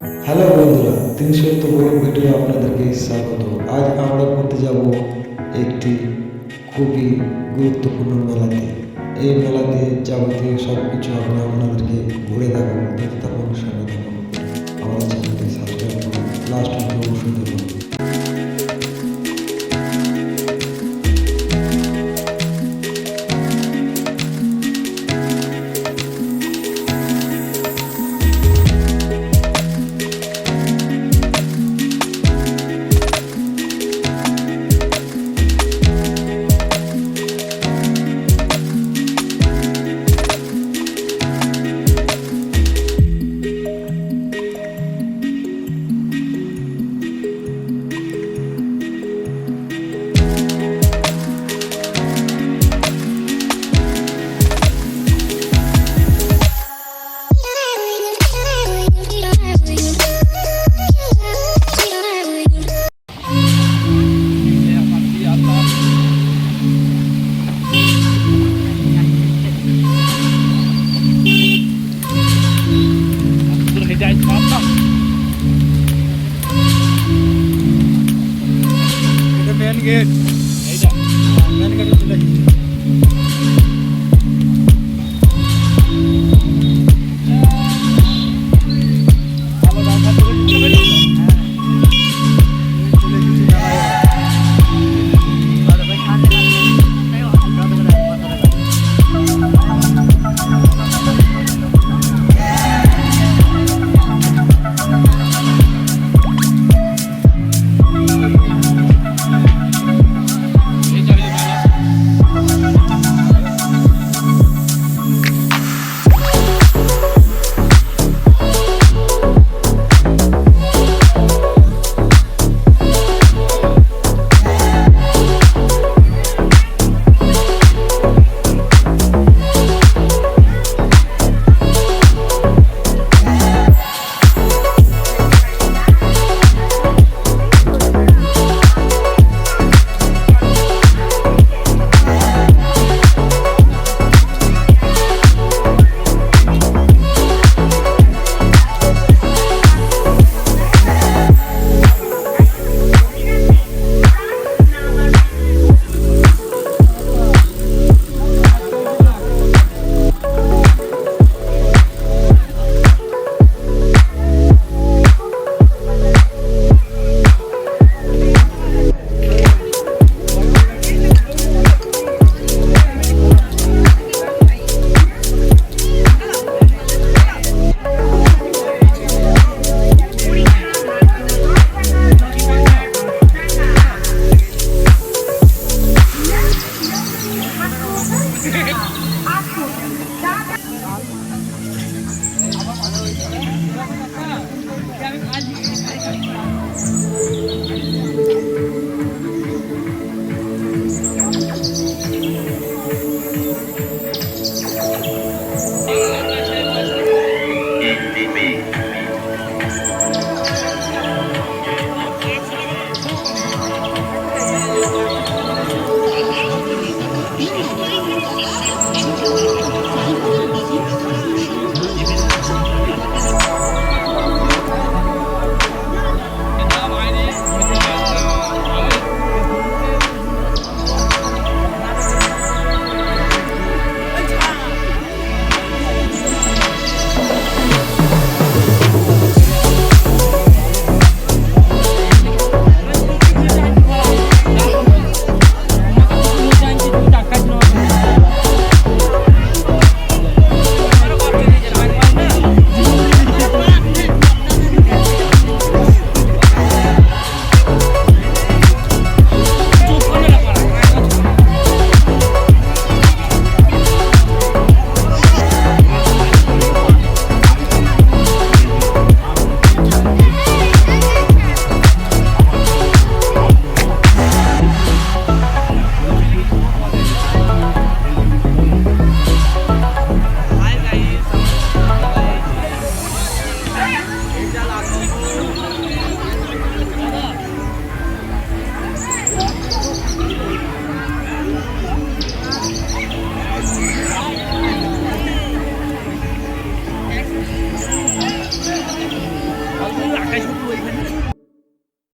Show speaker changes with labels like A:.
A: Hello বন্ধুরা তিন সত্য বড় ভিডিও আপনাদেরকে স্বাগত। আজ আমরা করতে যাব একটি খুবই গুরুত্বপূর্ণ মেলাতে। এই মেলাতে যাবতীয় সব কিছু আমরা আপনাদেরকে ঘুরে দেখাবো, দেখতে পাবো সঙ্গে দেখাবো আমাদের চ্যানেলটি সাবস্ক্রাইব করুন, লাস্ট অবশ্যই দেখুন।
B: it. आज